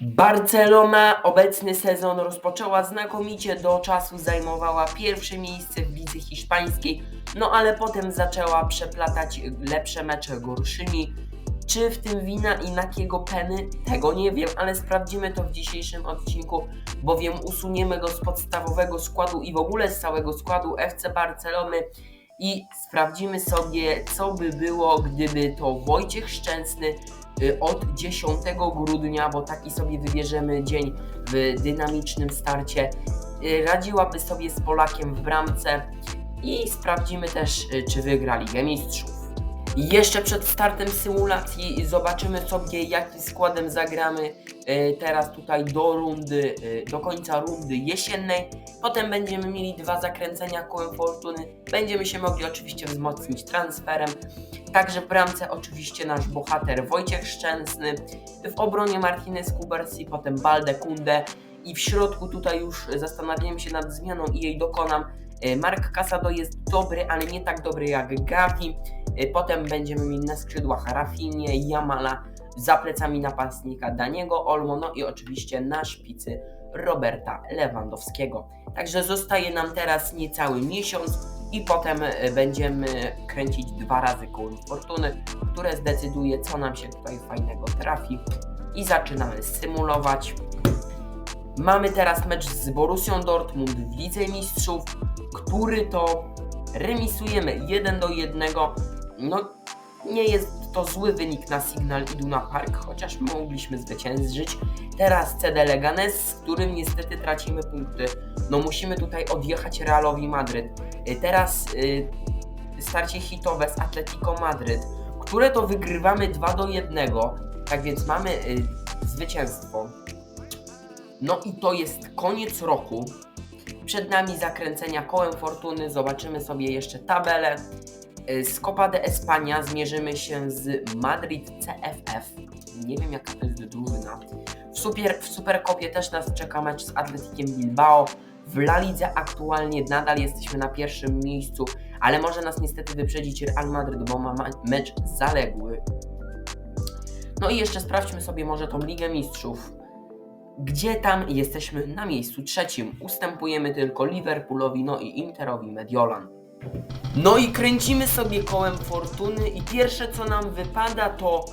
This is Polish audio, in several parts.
Barcelona obecny sezon rozpoczęła znakomicie, do czasu zajmowała pierwsze miejsce w lidze hiszpańskiej, no ale potem zaczęła przeplatać lepsze mecze gorszymi. Czy w tym wina Inakiego Peny? Tego nie wiem, ale sprawdzimy to w dzisiejszym odcinku, bowiem usuniemy go z podstawowego składu i w ogóle z całego składu FC Barcelony i sprawdzimy sobie, co by było, gdyby to Wojciech Szczęsny od 10 grudnia, bo taki sobie wybierzemy dzień w dynamicznym starcie, y, radziłaby sobie z Polakiem w bramce i sprawdzimy też, y, czy wygra Ligę Mistrzów. Jeszcze przed startem symulacji zobaczymy sobie, jakim składem zagramy y, teraz tutaj do rundy, y, do końca rundy jesiennej. Potem będziemy mieli dwa zakręcenia kołem fortuny. Będziemy się mogli oczywiście wzmocnić transferem. Także w bramce oczywiście nasz bohater Wojciech Szczęsny. W obronie Martinez Kubarsi, potem Balde Kunde. I w środku tutaj już zastanawiałem się nad zmianą i jej dokonam. Y, Mark Casado jest dobry, ale nie tak dobry jak Gavi. Potem będziemy mieli na skrzydłach Rafinie, Jamala, za plecami napastnika Daniego Olmo, no i oczywiście na szpicy Roberta Lewandowskiego. Także zostaje nam teraz niecały miesiąc i potem y, będziemy kręcić dwa razy koło fortuny, które zdecyduje co nam się tutaj fajnego trafi i zaczynamy symulować. Mamy teraz mecz z Borussią Dortmund w Lidze Mistrzów, który to remisujemy 1 do 1. No, nie jest to zły wynik na Signal Iduna Park, chociaż mogliśmy zwyciężyć. Teraz CD Leganes, z którym niestety tracimy punkty. No musimy tutaj odjechać Realowi Madryt. Y, Teraz y, starcie hitowe z Atletico Madryt, które to wygrywamy 2 do 1. Tak więc mamy y, zwycięstwo. No i to jest koniec roku. Przed nami zakręcenia kołem fortuny. Zobaczymy sobie jeszcze tabelę. Y, Z Copa de España zmierzymy się z Madrid CFF. Nie wiem jaka to jest drużyna. W, super, w Superkopie też nas czeka mecz z Atletikiem Bilbao. W La Lidze aktualnie nadal jesteśmy na pierwszym miejscu, ale może nas niestety wyprzedzić Real Madryt, bo ma- mecz zaległy. No i jeszcze sprawdźmy sobie może tą Ligę Mistrzów gdzie tam jesteśmy na miejscu trzecim. Ustępujemy tylko Liverpoolowi, no i Interowi Mediolan. No i kręcimy sobie kołem fortuny i pierwsze co nam wypada to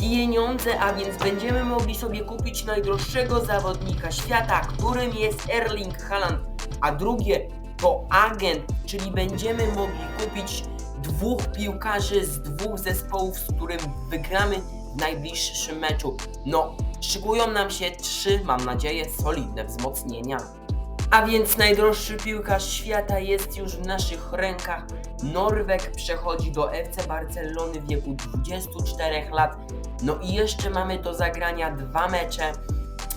pieniądze, a więc będziemy mogli sobie kupić najdroższego zawodnika świata, którym jest Erling Haaland, a drugie to agent, czyli będziemy mogli kupić dwóch piłkarzy z dwóch zespołów, z którym wygramy w najbliższym meczu. No, szykują nam się trzy, mam nadzieję, solidne wzmocnienia. A więc najdroższy piłkarz świata jest już w naszych rękach. Norweg przechodzi do FC Barcelony w wieku 24 lat. No i jeszcze mamy do zagrania dwa mecze.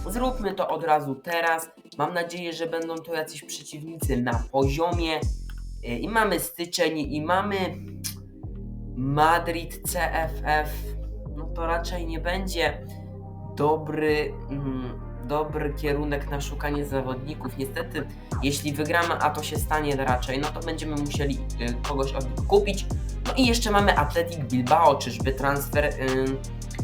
Zróbmy to od razu teraz. Mam nadzieję, że będą to jacyś przeciwnicy na poziomie. Yy, I mamy styczeń i mamy Madrid CFF. No to raczej nie będzie dobry, mm, dobry kierunek na szukanie zawodników. Niestety, jeśli wygramy, a to się stanie raczej, no to będziemy musieli y, kogoś od nich kupić. No i jeszcze mamy Athletic Bilbao, czyżby transfer y,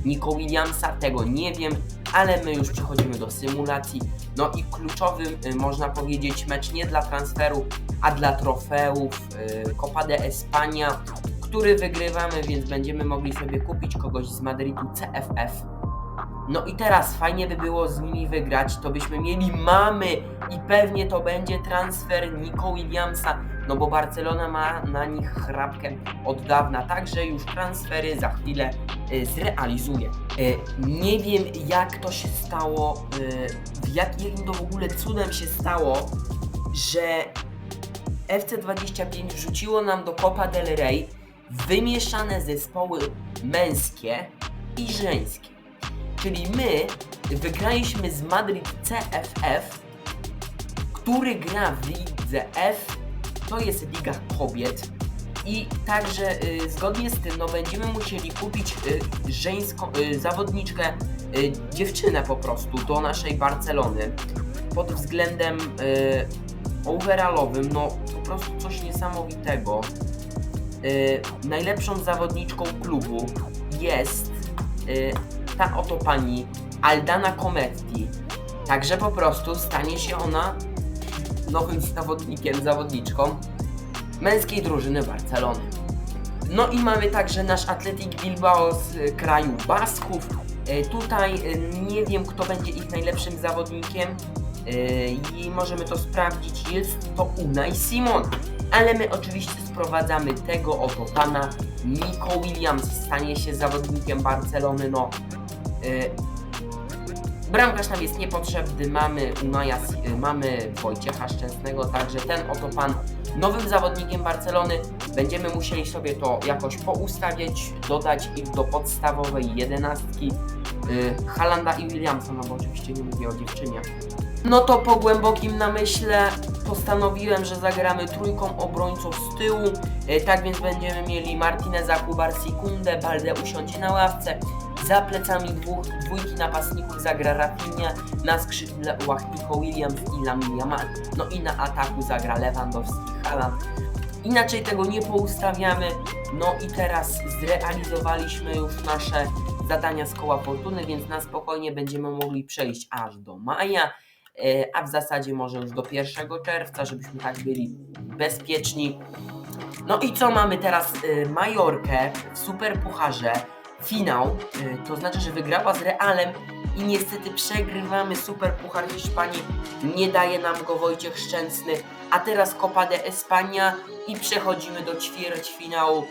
Nico Williamsa, tego nie wiem, ale my już przechodzimy do symulacji. No i kluczowy, y, można powiedzieć, mecz nie dla transferu, a dla trofeów y, Copa de España, który wygrywamy, więc będziemy mogli sobie kupić kogoś z Madrytu CFF. No i teraz fajnie by było z nimi wygrać, to byśmy mieli mamy i pewnie to będzie transfer Nico Williamsa, no bo Barcelona ma na nich chrapkę od dawna, także już transfery za chwilę y, zrealizuje. Y, nie wiem jak to się stało, y, jak, jakim to w ogóle cudem się stało, że FC25 wrzuciło nam do Copa del Rey wymieszane zespoły męskie i żeńskie. Czyli my wygraliśmy z Madrid CFF, który gra w lidze F, to jest liga kobiet. I także y, zgodnie z tym no, będziemy musieli kupić y, żeńską y, zawodniczkę, y, dziewczynę po prostu do naszej Barcelony. Pod względem y, overallowym, no po prostu coś niesamowitego. Y, najlepszą zawodniczką klubu jest y, ta oto pani Aldana Cometti. Także po prostu stanie się ona nowym zawodnikiem, zawodniczką męskiej drużyny Barcelony. No i mamy także nasz Athletic Bilbao z e, kraju Basków. E, Tutaj e, nie wiem, kto będzie ich najlepszym zawodnikiem i możemy to sprawdzić. Jest to Unai Simon. Ale my oczywiście sprowadzamy tego oto pana. Nico Williams stanie się zawodnikiem Barcelony. No, Bramkarz nam jest niepotrzebny, mamy Unaja, y, mamy Wojciecha Szczęsnego, także ten oto pan nowym zawodnikiem Barcelony. Będziemy musieli sobie to jakoś poustawiać, dodać ich do podstawowej jedenastki y, Halanda i Williamsa, no bo oczywiście nie mówię o dziewczynie. No to po głębokim namyśle postanowiłem, że zagramy trójką obrońców z tyłu. Tak więc będziemy mieli Martineza, Kubar, Sekundę, Balde usiądzie na ławce. Za plecami dwóch, dwójki napastników zagra Rafinha, na skrzydle Łachnico Williams i Lamine Yamal. No i na ataku zagra Lewandowski, Haaland. Inaczej tego nie poustawiamy. No i teraz zrealizowaliśmy już nasze zadania z koła fortuny, więc na spokojnie będziemy mogli przejść aż do maja, e, a w zasadzie może już do 1 czerwca, żebyśmy tak byli bezpieczni. No i co mamy teraz? Y, Majorkę w Superpucharze, finał, y, to znaczy, że wygrała z Realem i niestety przegrywamy Superpuchar Hiszpanii, nie daje nam go Wojciech Szczęsny, a teraz Copa de España i przechodzimy do ćwierćfinału.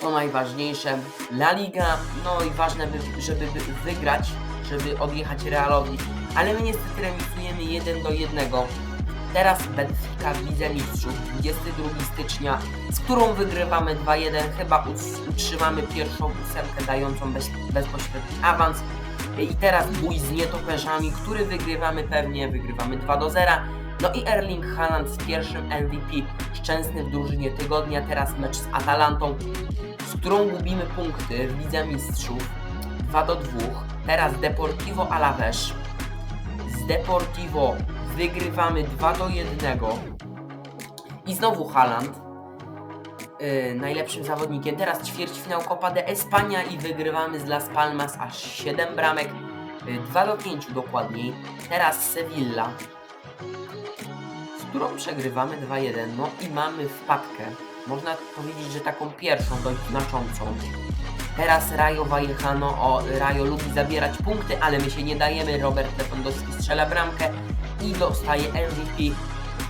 To najważniejsze, La Liga, no i ważne, by, żeby by wygrać, żeby odjechać Realowi, ale my niestety remisujemy 1 do 1. Teraz Benfica w Lidze Mistrzów 22 stycznia, z którą wygrywamy 2-1. Chyba utrzymamy pierwszą ósemkę dającą bez, bezpośredni awans. I teraz bój z nietoperzami, który wygrywamy pewnie, wygrywamy 2 do 0. No i Erling Haaland z pierwszym MVP, szczęsny w drużynie tygodnia. Teraz mecz z Atalantą, z którą gubimy punkty w Lidze Mistrzów 2 do 2. Teraz Deportivo Alaves z Deportivo wygrywamy 2 do 1. I znowu Haaland. Yy, najlepszym zawodnikiem. Teraz ćwierćfinał Copa de España i wygrywamy z Las Palmas aż 7 bramek. Yy, 2 do 5 dokładniej. Teraz Sevilla. Z którą przegrywamy 2-1. No i mamy wpadkę. Można powiedzieć, że taką pierwszą dość znaczącą. Teraz Rajo Vallecano, o Rajo lubi zabierać punkty, ale my się nie dajemy. Robert Lewandowski strzela bramkę i dostaje MVP.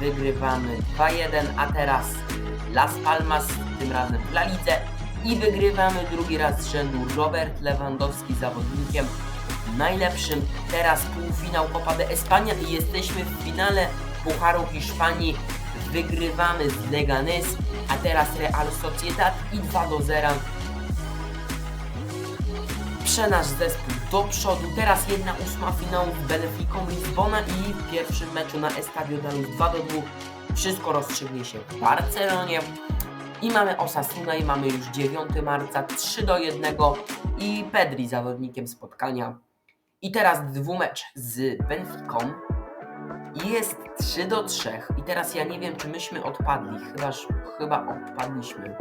Wygrywamy 2-1, a teraz Las Palmas, tym razem w La Lidze i wygrywamy drugi raz z rzędu Robert Lewandowski zawodnikiem najlepszym. Teraz półfinał Copa de España i jesteśmy w finale Pucharu Hiszpanii. Wygrywamy z Leganés, a teraz Real Sociedad i 2 do 0 prze nasz zespół do przodu. Teraz jedna ósma finału z Benefiką Lizbona i w pierwszym meczu na Estadio Dalus 2 do 2. Wszystko rozstrzygnie się w Barcelonie. I mamy Osasuna i mamy już 9 marca 3 do 1 i Pedri zawodnikiem spotkania. I teraz dwumecz z Benficą. Jest 3 do 3 i teraz ja nie wiem czy myśmy odpadli, chybaż chyba odpadliśmy.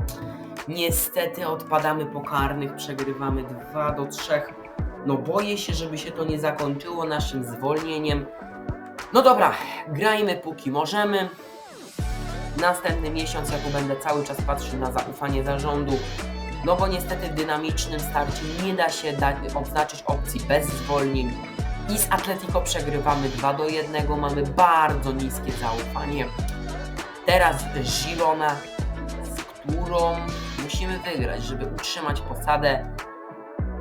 Niestety odpadamy po karnych, przegrywamy 2 do 3. No boję się, żeby się to nie zakończyło naszym zwolnieniem. No dobra, grajmy póki możemy. Następny miesiąc ja tu będę cały czas patrzył na zaufanie zarządu. No bo niestety w dynamicznym starcie nie da się dać, odznaczyć opcji bez zwolnień. I z Atletico przegrywamy 2 do 1, mamy bardzo niskie zaufanie. Teraz Girona, z którą musimy wygrać, żeby utrzymać posadę.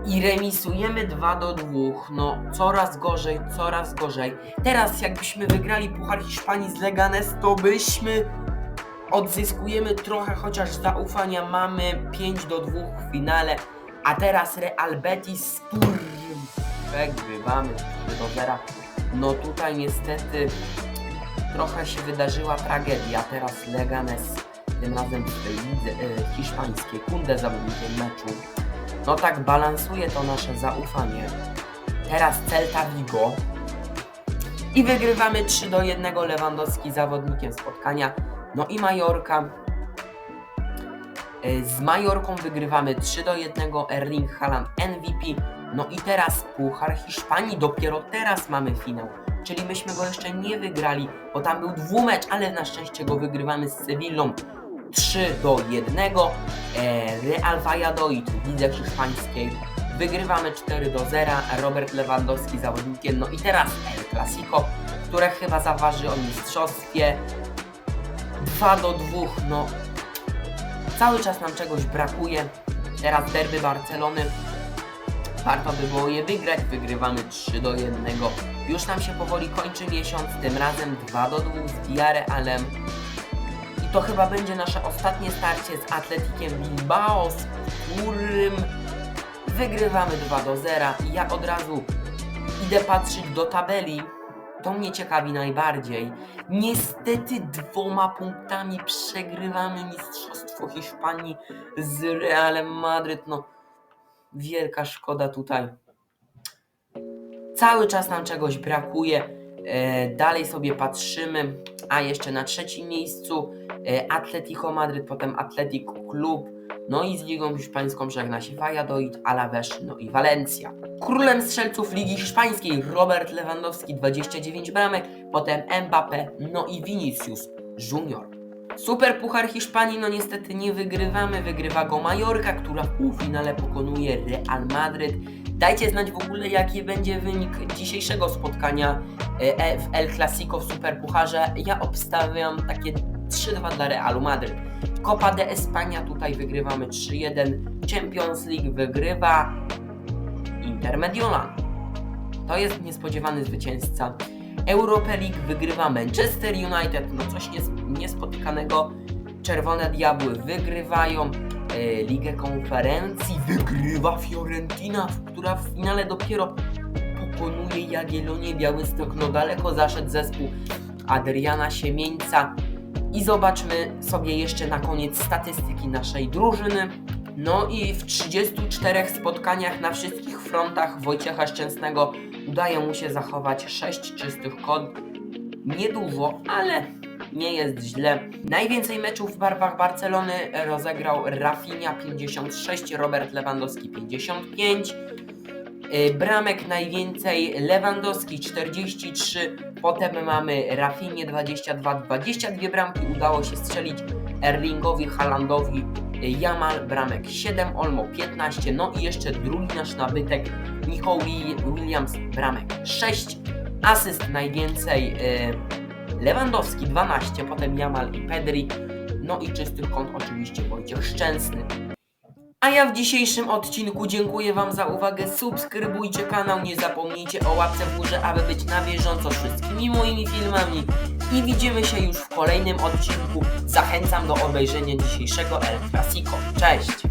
I remisujemy 2 do 2. No, coraz gorzej, coraz gorzej. Teraz, jakbyśmy wygrali Puchar Hiszpanii z Leganes, to byśmy odzyskujemy trochę chociaż zaufania. Mamy 5 do 2 w finale. A teraz Real Betis, z przegrywamy 3 do 0. No tutaj niestety trochę się wydarzyła tragedia. Teraz Leganes tym razem w tej lidze e, hiszpańskiej, Kunde zawodnikiem meczu. No tak balansuje to nasze zaufanie. Teraz Celta Vigo. I wygrywamy 3 do 1 Lewandowski zawodnikiem spotkania. No i Majorka. E, Z Majorką wygrywamy 3 do 1 Erling Haaland MVP. No i teraz Puchar Hiszpanii, dopiero teraz mamy finał. Czyli myśmy go jeszcze nie wygrali, bo tam był dwumecz, ale na szczęście go wygrywamy z Sewillą 3 do 1. E, Real Valladolid w hiszpańskiej wygrywamy 4 do 0. Robert Lewandowski zawodnikiem. No i teraz El Clasico, które chyba zaważy o mistrzostwie 2 do 2. No cały czas nam czegoś brakuje. Teraz derby Barcelony. Warto by było je wygrać. Wygrywamy 3 do 1. Już nam się powoli kończy miesiąc. Tym razem 2 do 2 z Villarrealem. To chyba będzie nasze ostatnie starcie z Atletikiem Bilbao, z którym wygrywamy 2 do 0. I ja od razu idę patrzeć do tabeli. To mnie ciekawi najbardziej. Niestety dwoma punktami przegrywamy Mistrzostwo Hiszpanii z Realem Madryt. No, wielka szkoda tutaj. Cały czas nam czegoś brakuje. E, dalej sobie patrzymy. A jeszcze na trzecim miejscu e, Atletico Madryt, potem Athletic Club. No i z Ligą Hiszpańską żegna się Valladolid, Alaves, no i Valencia. Królem strzelców Ligi Hiszpańskiej Robert Lewandowski 29 bramek, potem Mbappé, no i Vinicius Junior. Super Puchar Hiszpanii, no niestety nie wygrywamy, wygrywa go Majorka, która w półfinale pokonuje Real Madryt. Dajcie znać w ogóle jaki będzie wynik dzisiejszego spotkania e, w El Clasico w Super Pucharze. Ja obstawiam takie 3-2 dla Realu Madryt. Copa de España tutaj wygrywamy 3-1. Champions League wygrywa Intermediolan. To jest niespodziewany zwycięzca. Europa League wygrywa Manchester United, no coś nies- niespotykanego. Czerwone Diabły wygrywają e, Ligę Konferencji, wygrywa Fiorentina, która w finale dopiero pokonuje Jagiellonię Białystok. No daleko zaszedł zespół Adriana Siemieńca. I zobaczmy sobie jeszcze na koniec statystyki naszej drużyny. No i w 34 spotkaniach na wszystkich frontach Wojciecha Szczęsnego udaje mu się zachować 6 czystych kont. Niedużo, ale nie jest źle. Najwięcej meczów w barwach Barcelony rozegrał Rafinha 56, Robert Lewandowski 55. Y, Bramek najwięcej Lewandowski 43, potem mamy Rafinie 22, 22 bramki udało się strzelić Erlingowi Haalandowi y, Jamal bramek 7, Olmo 15, no i jeszcze drugi nasz nabytek Wi- Williams bramek 6, asyst najwięcej y, Lewandowski 12, potem Jamal i Pedri, no i czystych kąt oczywiście Wojciech Szczęsny. A ja w dzisiejszym odcinku dziękuję Wam za uwagę. Subskrybujcie kanał, nie zapomnijcie o łapce w górze, aby być na bieżąco z wszystkimi moimi filmami. I widzimy się już w kolejnym odcinku. Zachęcam do obejrzenia dzisiejszego El Clasico. Cześć!